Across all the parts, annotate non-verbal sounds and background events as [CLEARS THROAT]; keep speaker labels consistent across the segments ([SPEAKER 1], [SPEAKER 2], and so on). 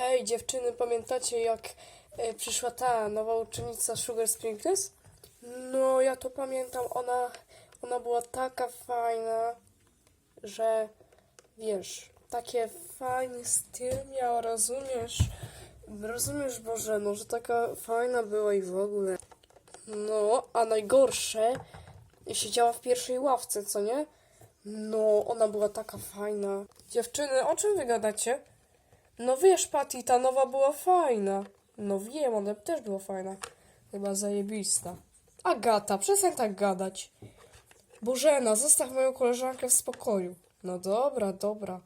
[SPEAKER 1] Ej, dziewczyny, pamiętacie jak e, przyszła ta nowa uczennica Sugar Sprinkles? No, ja to pamiętam. Ona, ona była taka fajna, że wiesz, takie fajny styl miała, rozumiesz? Rozumiesz, Boże, no, że taka fajna była i w ogóle. No, a najgorsze, siedziała w pierwszej ławce, co nie? No, ona była taka fajna. Dziewczyny, o czym wy gadacie? No wiesz, Patty, ta nowa była fajna. No wiem, ona też była fajna. Chyba zajebista. Agata, przestań tak gadać. Bożena, zostaw moją koleżankę w spokoju. No dobra, dobra.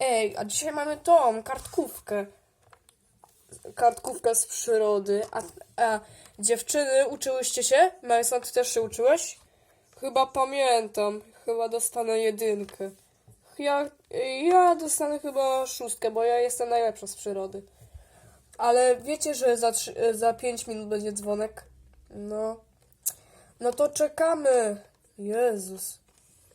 [SPEAKER 1] Ej, a dzisiaj mamy tą kartkówkę. Kartkówkę z przyrody. A, a dziewczyny, uczyłyście się? Mason, ty też się uczyłeś? Chyba pamiętam. Chyba dostanę jedynkę. Ja, ja dostanę chyba szóstkę, bo ja jestem najlepsza z przyrody. Ale wiecie, że za, za 5 minut będzie dzwonek? No. No to czekamy. Jezus.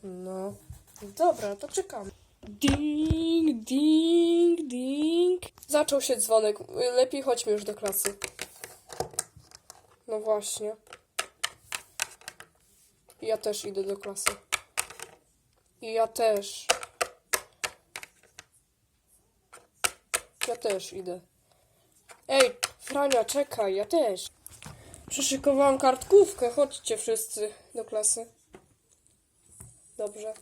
[SPEAKER 1] No. Dobra, to czekamy. Ding, ding, ding. Zaczął się dzwonek. Lepiej chodźmy już do klasy. No właśnie. Ja też idę do klasy. I ja też. Też idę. Ej, Frania, czekaj, ja też. Przyszykowałam kartkówkę, chodźcie wszyscy do klasy. Dobrze.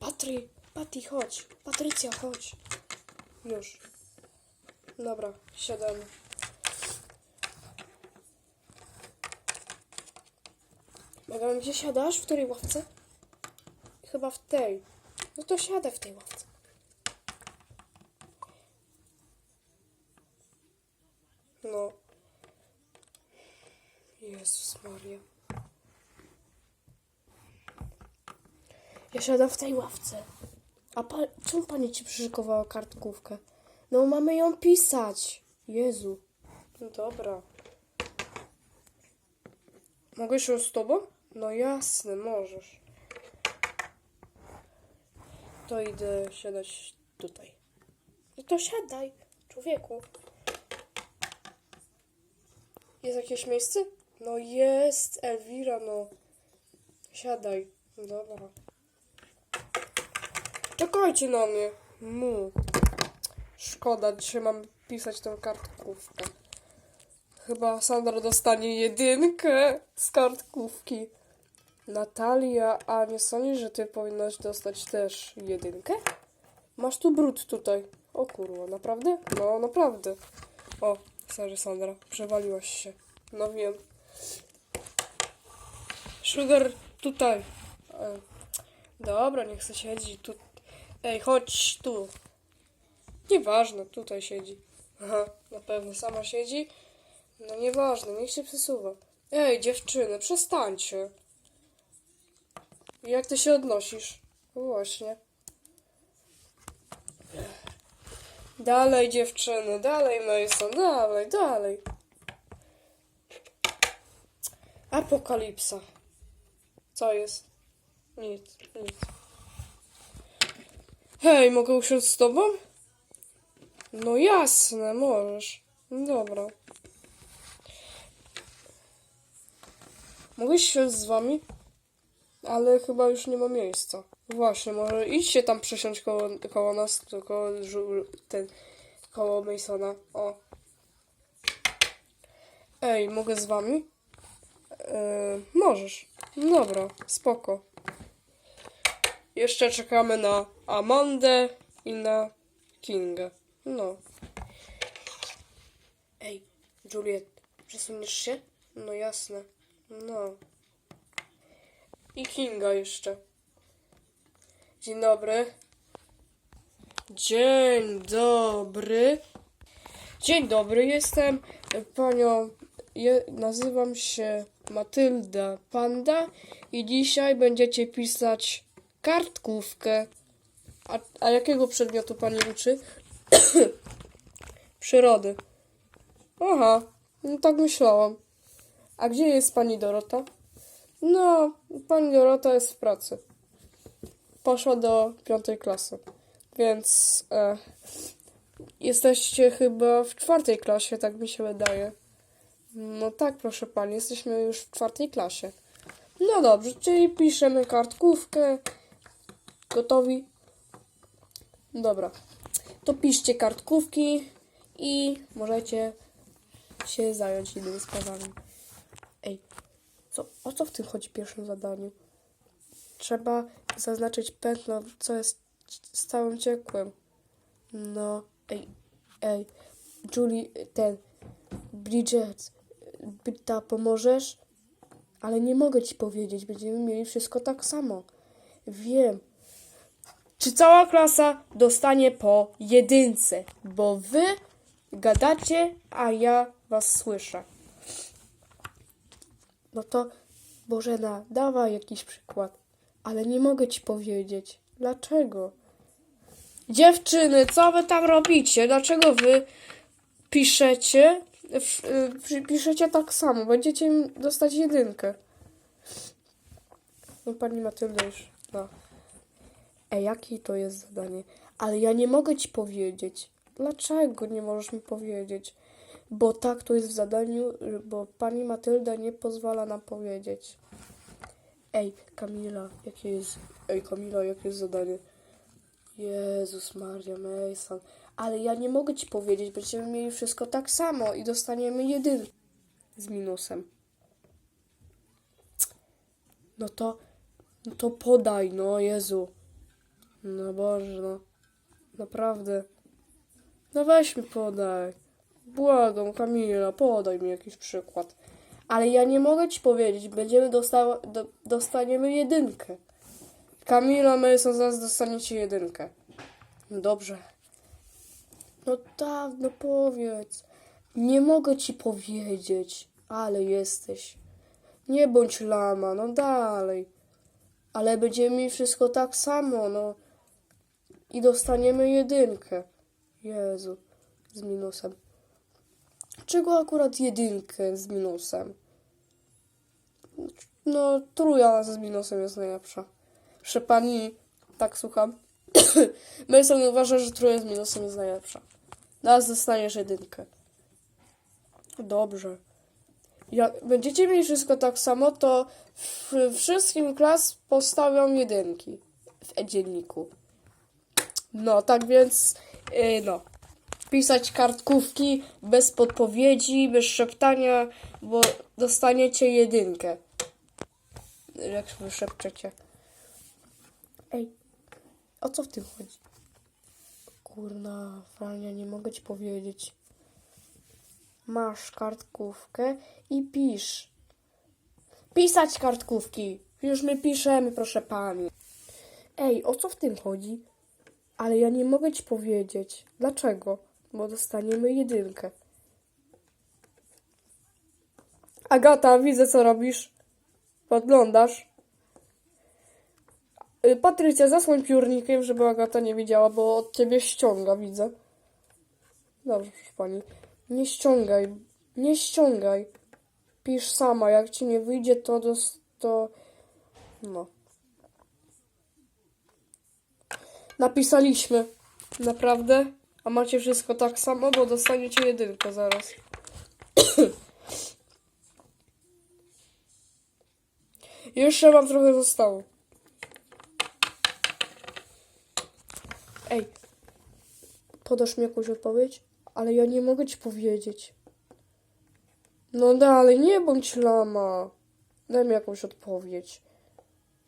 [SPEAKER 1] Patry, Patty, chodź. Patrycja, chodź. Już. Dobra, siadamy. Magdalena, gdzie siadasz? W której ławce? Chyba w tej. No to siadaj w tej ławce. No. Jezus Maria. Ja siadam w tej ławce. A pa, czemu pani ci przyszykowała kartkówkę? No mamy ją pisać. Jezu. No dobra. Mogę się z tobą? No jasne, możesz. To idę siadać tutaj. No to siadaj, człowieku. Jest jakieś miejsce? No jest, Elwira, no. Siadaj. Dobra. Czekajcie na mnie. Mu. Szkoda, dzisiaj mam pisać tę kartkówkę. Chyba Sandra dostanie jedynkę z kartkówki. Natalia, a nie sądzisz, że ty powinnaś dostać też jedynkę? Masz tu brud tutaj. O kurwa, naprawdę? No, naprawdę. O, sorry Sandra, przewaliłaś się. No wiem. Sugar, tutaj. E, Dobra, niech se siedzi tu. Ej, chodź tu. Nieważne, tutaj siedzi. Aha, na pewno sama siedzi. No nieważne, niech się przesuwa. Ej, dziewczyny, przestańcie. Jak ty się odnosisz? No Właśnie. Dalej, dziewczyny, dalej, Mason, dalej, dalej. Apokalipsa. Co jest? Nic, nic. Hej, mogę usiąść z tobą? No jasne, możesz. Dobra. Mogę siąść z wami? Ale chyba już nie ma miejsca. Właśnie, może idźcie tam przysiąść koło, koło nas, koło, ten, koło Masona. O. Ej, mogę z wami? Yy, możesz. Dobra, spoko. Jeszcze czekamy na Amandę i na Kingę. No. Ej, Juliet, przesuniesz się? No jasne. No. I Kinga jeszcze. Dzień dobry. Dzień dobry. Dzień dobry, jestem panią. Je, nazywam się Matylda Panda i dzisiaj będziecie pisać kartkówkę. A, a jakiego przedmiotu pani uczy? [COUGHS] Przyrody. Aha, no tak myślałam. A gdzie jest pani Dorota? No, pani Dorota jest w pracy. poszła do piątej klasy. Więc e, jesteście chyba w czwartej klasie, tak mi się wydaje. No tak, proszę pani, jesteśmy już w czwartej klasie. No dobrze, czyli piszemy kartkówkę. Gotowi? Dobra. To piszcie kartkówki i możecie się zająć innymi sprawami. Ej, co, o co w tym chodzi w pierwszym zadaniu? Trzeba zaznaczyć pętno, co jest z całym ciekłem. No, ej, ej, Julie, ten, Bridget, Britta, pomożesz? Ale nie mogę ci powiedzieć, będziemy mieli wszystko tak samo. Wiem. Czy cała klasa dostanie po jedynce? Bo wy gadacie, a ja was słyszę. No to Bożena, dawaj jakiś przykład. Ale nie mogę ci powiedzieć. Dlaczego? Dziewczyny, co wy tam robicie? Dlaczego wy piszecie? w- y, Piszecie tak samo. Będziecie im dostać jedynkę. No pani Matylda już. No. Ej, jakie to jest zadanie? Ale ja nie mogę ci powiedzieć. Dlaczego nie możesz mi powiedzieć? Bo tak to jest w zadaniu, bo pani Matylda nie pozwala nam powiedzieć. Ej, Kamila, jakie jest. Ej, Kamila, jakie jest zadanie? Jezus Maria Mason. Ale ja nie mogę ci powiedzieć, będziemy mieli wszystko tak samo i dostaniemy jedynkę z minusem. No to, no to podaj, no Jezu. No Boże, no. Naprawdę. No weź mi podaj. Błagam, Kamila, podaj mi jakiś przykład. Ale ja nie mogę ci powiedzieć, będziemy dostawa- do, dostaniemy jedynkę. Kamila Mason, zaraz dostaniecie jedynkę. No dobrze. No tak, no powiedz. Nie mogę ci powiedzieć, ale jesteś. Nie bądź lama, no dalej. Ale będziemy mieli wszystko tak samo, no. I dostaniemy jedynkę. Jezu, z minusem. Czego akurat jedynkę z minusem? No, trójka z minusem jest najlepsza. Proszę pani, tak słucham. [COUGHS] Mason uważa, że trójka z minusem jest najlepsza. Teraz dostaniesz jedynkę. Dobrze. Jak będziecie mieli wszystko tak samo, to w wszystkim klas postawią jedynki w dzienniku. No, tak więc, yy, no. Pisać kartkówki bez podpowiedzi, bez szeptania, bo dostaniecie jedynkę. Jak wy szepczecie. Ej, o co w tym chodzi? Kurna, Frania, nie mogę ci powiedzieć. Masz kartkówkę i pisz. Pisać kartkówki. Już my piszemy, proszę pani. Ej, o co w tym chodzi? Ale ja nie mogę ci powiedzieć. Dlaczego? Bo dostaniemy jedynkę. Agata, widzę co robisz. Podglądasz. Y, Patrycja, zasłoń piórnikiem, żeby Agata nie widziała, bo od ciebie ściąga, widzę. Dobrze, proszę pani. Nie ściągaj. Nie ściągaj. Pisz sama. Jak ci nie wyjdzie, to dos- to... No. Napisaliśmy. Naprawdę? A macie wszystko tak samo, bo dostaniecie jedynkę zaraz. [COUGHS] Jeszcze wam trochę zostało. Ej, podasz mi jakąś odpowiedź? Ale ja nie mogę ci powiedzieć. No dalej, nie bądź lama. Daj mi jakąś odpowiedź.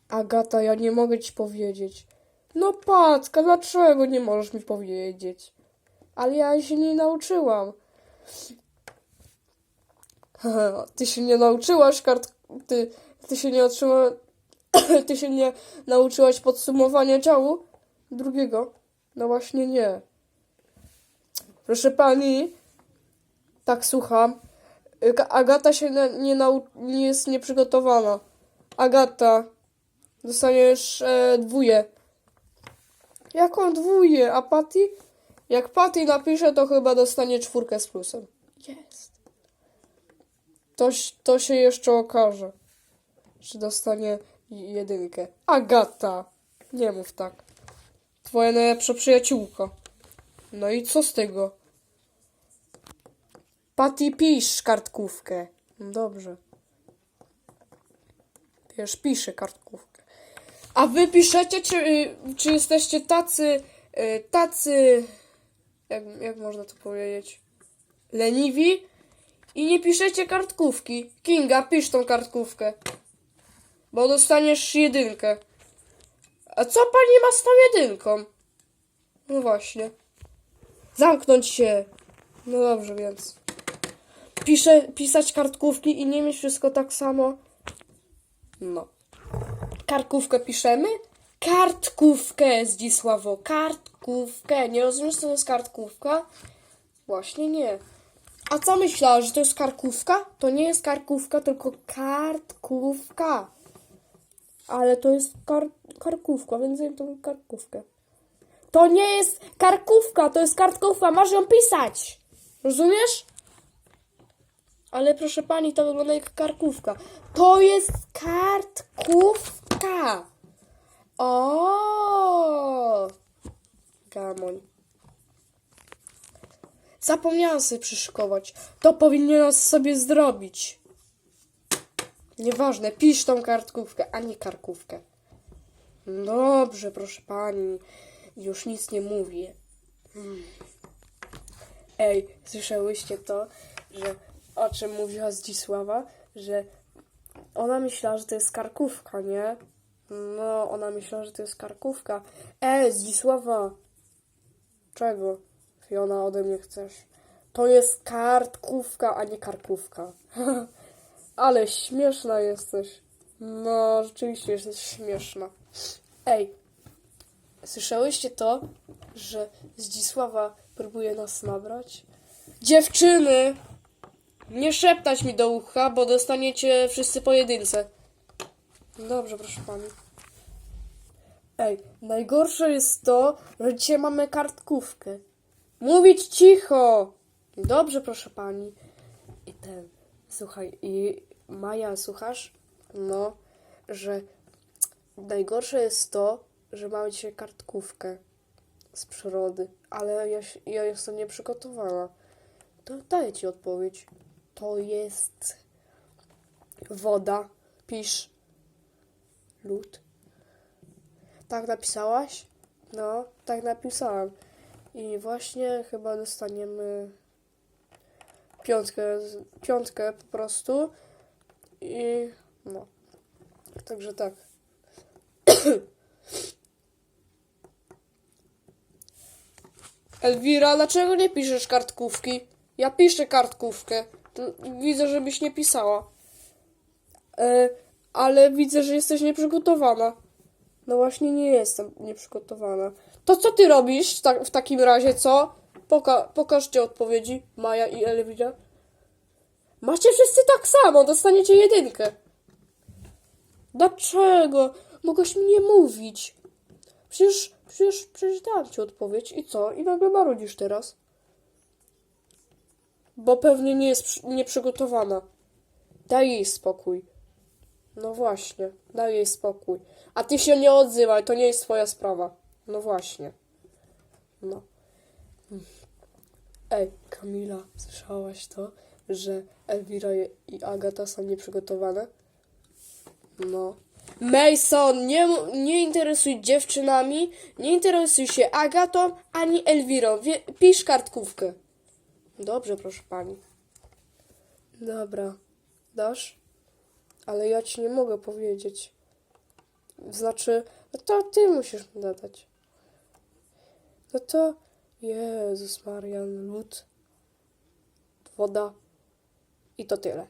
[SPEAKER 1] Agata, ja nie mogę ci powiedzieć. No Packa, dlaczego nie możesz mi powiedzieć? Ale ja się nie nauczyłam. [LAUGHS] Ty się nie nauczyłaś kart... Ty, ty się nie otrzyma... [COUGHS] Ty się nie nauczyłaś podsumowania działu drugiego? No właśnie nie. Proszę pani, tak słucham. Ga- Agata się nie, nau, nie jest nieprzygotowana. Agata, dostaniesz e, dwóje. Jaką dwóje? A? Jak Patty napisze, to chyba dostanie czwórkę z plusem. Jest. To, to się jeszcze okaże, czy dostanie jedynkę. Agata, Nie mów tak. Twoja najlepsza przyjaciółka. No i co z tego? Patty, pisz kartkówkę. No Dobrze. Wiesz, piszę kartkówkę. A wy piszecie, czy, y, czy jesteście tacy, y, tacy, jak, jak można to powiedzieć, leniwi i nie piszecie kartkówki. Kinga, pisz tą kartkówkę, bo dostaniesz jedynkę. A co pani ma z tą jedynką? No właśnie. Zamknąć się. No dobrze, więc. Piszę, pisać kartkówki i nie mieć wszystko tak samo. No. Kartkówkę piszemy? Kartkówkę, Zdzisławo, kartkówkę. Nie rozumiesz, co to jest kartkówka? Właśnie nie. A co myślałaś, że to jest karkówka? To nie jest karkówka, tylko kartkówka. Ale to jest kar karkówka, więc ja to karkówkę. To nie jest karkówka, to jest kartkówka, masz ją pisać. Rozumiesz? Ale proszę pani, to wygląda jak karkówka. To jest kartkówka. O! Gamoń. Zapomniałam sobie przyszykować. To powinienem sobie zrobić. Nieważne, pisz tą kartkówkę, a nie karkówkę. Dobrze, proszę pani. Już nic nie mówię. Hmm. Ej, słyszałyście to, że o czym mówiła Zdzisława, że ona myślała, że to jest karkówka, nie? No, ona myślała, że to jest karkówka. Ej, Zdzisława! Czego? Fiona, ode mnie chcesz? To jest kartkówka, a nie karkówka. [LAUGHS] Ale śmieszna jesteś. No, rzeczywiście jesteś śmieszna. Ej, słyszałyście to, że Zdzisława próbuje nas nabrać? Dziewczyny! Nie szeptać mi do ucha, bo dostaniecie wszyscy pojedynce. Dobrze, proszę pani. Ej, najgorsze jest to, że dzisiaj mamy kartkówkę. Mówić cicho! Dobrze, proszę pani. I ten, słuchaj, i Maja, słuchasz? No, że najgorsze jest to, że mamy dzisiaj kartkówkę z przyrody, ale ja, ja jestem nieprzygotowana. To daję ci odpowiedź. To jest woda. Pisz. Lód. Tak napisałaś? No, tak napisałam. I właśnie chyba dostaniemy piątkę, piątkę po prostu. I no. Także tak. [COUGHS] Elwira, dlaczego nie piszesz kartkówki? Ja piszę kartkówkę. Widzę, żebyś nie pisała. E, ale widzę, że jesteś nieprzygotowana. No właśnie nie jestem nieprzygotowana. To co ty robisz ta- w takim razie, co? Poka pokażcie odpowiedzi, Maja i Elwira. Macie wszyscy tak samo, dostaniecie jedynkę. Dlaczego? Mogłeś mi nie mówić. Przecież, przecież, przecież dałam ci odpowiedź i co? I nagle marudzisz teraz. Bo pewnie nie jest przy- nieprzygotowana. Daj jej spokój. No właśnie, daj jej spokój. A ty się nie odzywaj, to nie jest twoja sprawa. No właśnie. No. Ej, Kamila, słyszałaś to, że Elwira i Agata są nieprzygotowane? No. Mason, nie, nie interesuj dziewczynami, nie interesuj się Agatą ani Elwirą. Pisz kartkówkę. Dobrze, proszę pani. Dobra. Dasz? Ale ja ci nie mogę powiedzieć. Znaczy, no to ty musisz mi dodać. No to Jezus Marian, lód, woda i to tyle.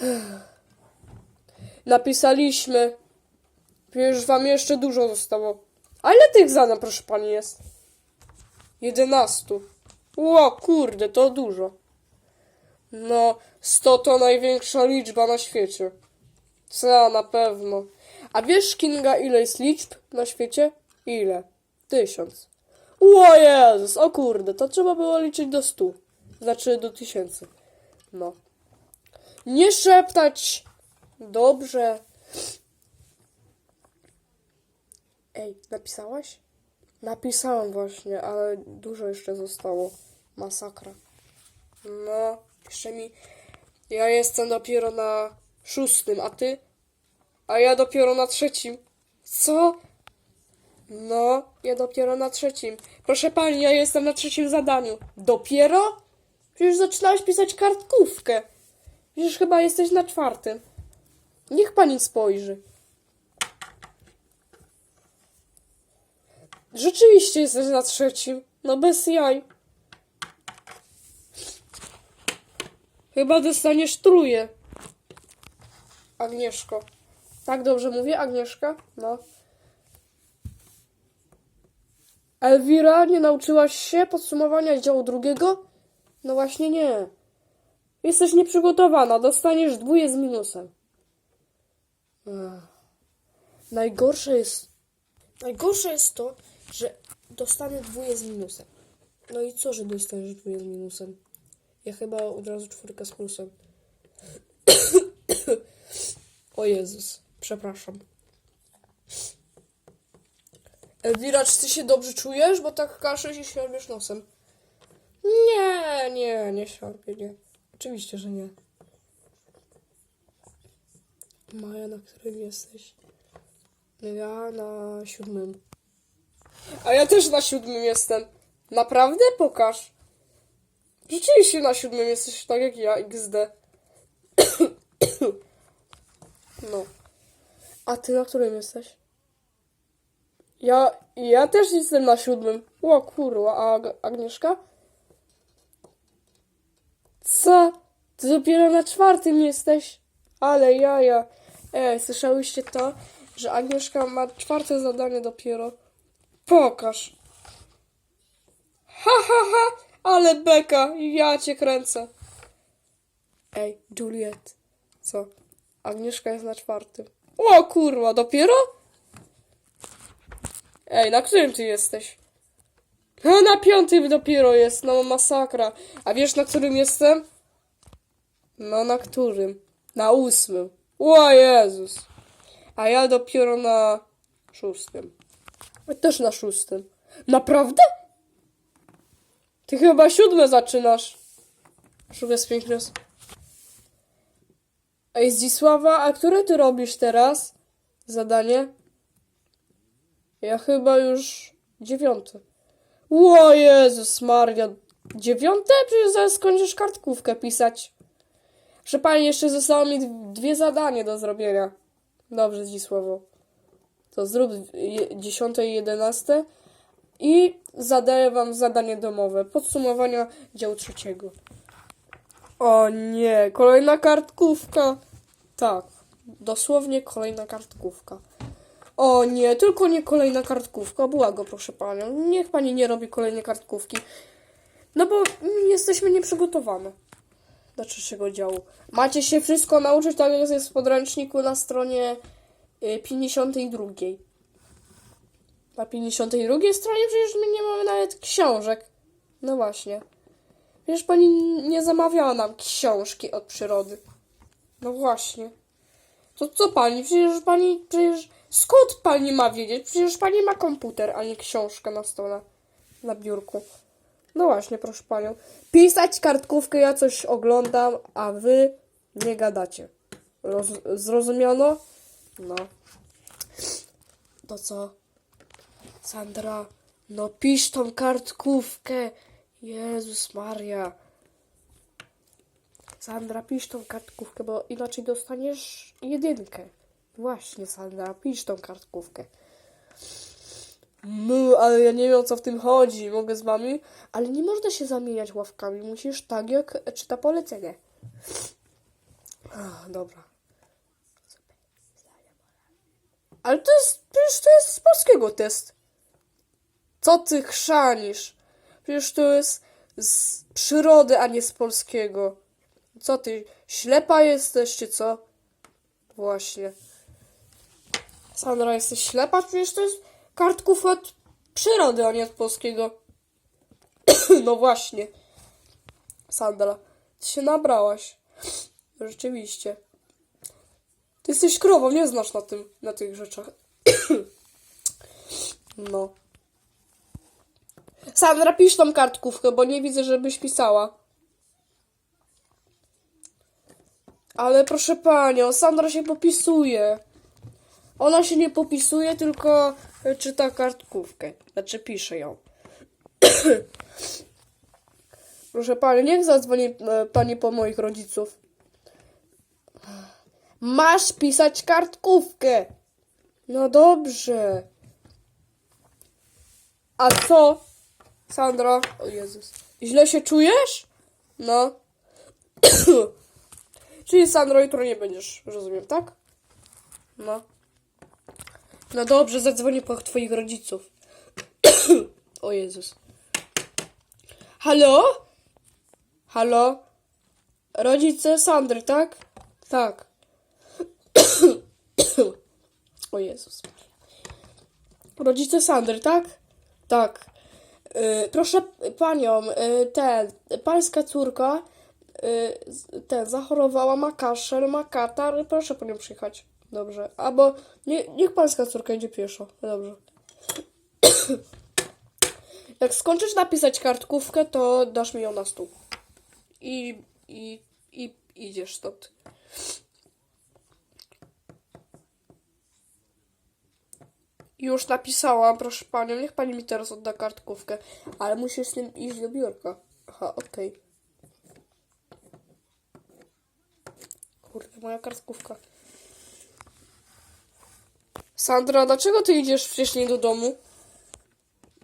[SPEAKER 1] [SIGHS] Napisaliśmy. Wiesz, wam jeszcze dużo zostało. A ile tych zadań, proszę pani, jest? Jedenastu. Ło, kurde, to dużo. No, 100 to największa liczba na świecie. Co, na pewno. A wiesz, Kinga, ile jest liczb na świecie? Ile? Tysiąc. O Jezus, o kurde, to trzeba było liczyć do stu. Znaczy do tysięcy. No. Nie szeptać. Dobrze. Ej, napisałaś? Napisałam właśnie, ale dużo jeszcze zostało. Masakra. No, jeszcze mi. Ja jestem dopiero na szóstym, a ty? A ja dopiero na trzecim. Co? No, ja dopiero na trzecim. Proszę pani, ja jestem na trzecim zadaniu. Dopiero? Przecież zaczynałaś pisać kartkówkę. Przecież chyba jesteś na czwartym. Niech pani spojrzy. Rzeczywiście jesteś na trzecim. No bez jaj. Chyba dostaniesz truje. Agnieszko. Tak dobrze mówię, Agnieszka? No. Elwira, nie nauczyłaś się podsumowania działu drugiego? No właśnie nie. Jesteś nieprzygotowana, dostaniesz dwóje z minusem. Najgorsze jest... Najgorsze jest to, że dostanę dwóje z minusem. No i co, że dostaniesz dwóje z minusem? Ja chyba od razu czwórkę z plusem. [COUGHS] o Jezus, przepraszam. Elwira, czy ty się dobrze czujesz? Bo tak kaszesz i siorbie nosem. Nie, nie, nie siorbie, nie. Oczywiście, że nie. Maja, na którym jesteś? Ja na siódmym. A ja też na siódmym jestem. Naprawdę? Pokaż. Rzeczywiście na siódmym jesteś tak jak ja, XD. [COUGHS] No. A ty na którym jesteś? Ja, ja też jestem na siódmym. O kurwa, a Ag- Agnieszka? Co? Ty dopiero na czwartym jesteś? Ale jaja. Ej, słyszałyście to? Że Agnieszka ma czwarte zadanie dopiero. Pokaż. Ha, ha, ha! Ale beka! Ja cię kręcę. Ej, Juliet. Co? Agnieszka jest na czwartym. O kurwa, dopiero? Ej, na którym ty jesteś? No, na piątym dopiero jest, no masakra. A wiesz na którym jestem? No na którym? Na ósmym. O Jezus. A ja dopiero na szóstym. Też na szóstym. Naprawdę? Ty chyba siódme zaczynasz. Szukaj piękny. Ej, Zdzisława, a które ty robisz teraz? Zadanie? Ja chyba już dziewiąte. O Jezus Maria. Dziewiąte? Przecież zaraz skończysz kartkówkę pisać. Proszę pani, jeszcze zostało mi dwie zadania do zrobienia. Dobrze, Zdzisławo. To zrób dziesiąte i jedenaste. I zadaję wam zadanie domowe. Podsumowania działu trzeciego. O nie, kolejna kartkówka. Tak, dosłownie kolejna kartkówka. O nie, tylko nie kolejna kartkówka. Błago, proszę panią. Niech pani nie robi kolejnej kartkówki. No bo jesteśmy nieprzygotowane do trzeciego działu. Macie się wszystko nauczyć, tak jak jest w podręczniku na stronie y, 52. Na 52 stronie przecież my nie mamy nawet książek. No właśnie. Przecież pani nie zamawiała nam książki od przyrody. No właśnie. To co pani? Przecież pani, przecież skąd pani ma wiedzieć? Przecież pani ma komputer, a nie książkę na stole, na biurku. No właśnie, proszę panią. Pisać kartkówkę, ja coś oglądam, a wy nie gadacie. Roz zrozumiano? No. To co? Sandra, no pisz tą kartkówkę. Jezus Maria. Sandra, pisz tą kartkówkę, bo inaczej dostaniesz jedynkę. Właśnie, Sandra, pisz tą kartkówkę. No, ale ja nie wiem o co w tym chodzi. Mogę z wami? Ale nie można się zamieniać ławkami. Musisz tak jak czyta polecenie. Ach, dobra. Ale to jest, przecież to jest z polskiego test. Co ty chrzanisz? Przecież to jest z przyrody, a nie z polskiego. Co ty, ślepa jesteś, czy co? Właśnie. Sandra, jesteś ślepa? Przecież to jest kartków od przyrody, a nie od polskiego. [CLEARS THROAT] no właśnie. Sandra, ty się nabrałaś. Rzeczywiście. Ty jesteś krową, nie znasz na tym, na tych rzeczach. [CLEARS THROAT] No. Sandra, pisz tą kartkówkę, bo nie widzę, żebyś pisała. Ale proszę panią, Sandra się popisuje. Ona się nie popisuje, tylko czyta kartkówkę. Znaczy pisze ją. [COUGHS] proszę pani, niech zadzwoni e, pani po moich rodziców. Masz pisać kartkówkę. No dobrze. A co? Sandra? O Jezus. Źle się czujesz? No. [COUGHS] Czyli Sandro jutro nie będziesz, rozumiem, tak? No. No dobrze, zadzwonię po twoich rodziców. [COUGHS] o Jezus. Halo? Halo? Rodzice Sandry, tak? Tak. [COUGHS] o Jezus. Rodzice Sandry, tak? Tak. Y, proszę panią, y, ten, pańska córka, y, ten, zachorowała, ma kaszel, ma katar, proszę po nią przyjechać. Dobrze. Albo nie, niech pańska córka idzie pieszo. Dobrze. [COUGHS] Jak skończysz napisać kartkówkę, to dasz mi ją na stół. I, i, i idziesz stąd. Już napisałam, proszę panią, niech pani mi teraz odda kartkówkę, ale musisz z nim iść do biurka. Aha, okej. Kurde, moja kartkówka. Sandra, dlaczego ty idziesz wcześniej do domu?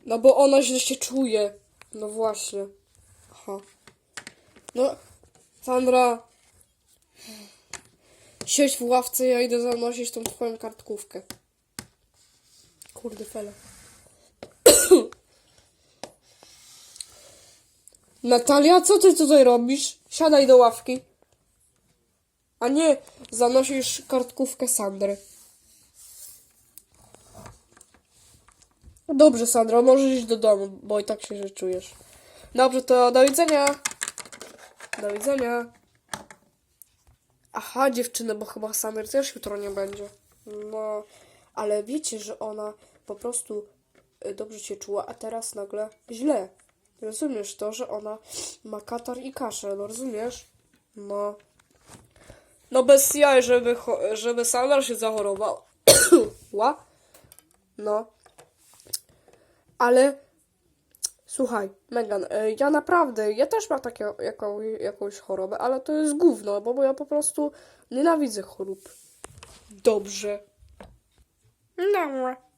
[SPEAKER 1] No bo ona źle się czuje. No właśnie. Aha. No, Sandra. Siedź w ławce, ja idę zanosić tą twoją kartkówkę. Kurde fele. [COUGHS] Natalia, co ty tutaj robisz? Siadaj do ławki. A nie, zanosisz kartkówkę Sandry. Dobrze, Sandra, możesz iść do domu, bo i tak się źle czujesz. Dobrze, to do widzenia. Do widzenia. Aha, dziewczyny, bo chyba Sandry też jutro nie będzie. No, ale wiecie, że ona po prostu y, dobrze się czuła, a teraz nagle źle. Rozumiesz to, że ona ma katar i kaszel, no rozumiesz? No. No bez jaj, żeby, żeby Sandra się zachorowała. [COUGHS] Ła? No. Ale słuchaj, Megan, y, ja naprawdę, ja też mam takie, jaką, jakąś chorobę, ale to jest gówno, bo ja po prostu nienawidzę chorób. Dobrze. Dobra.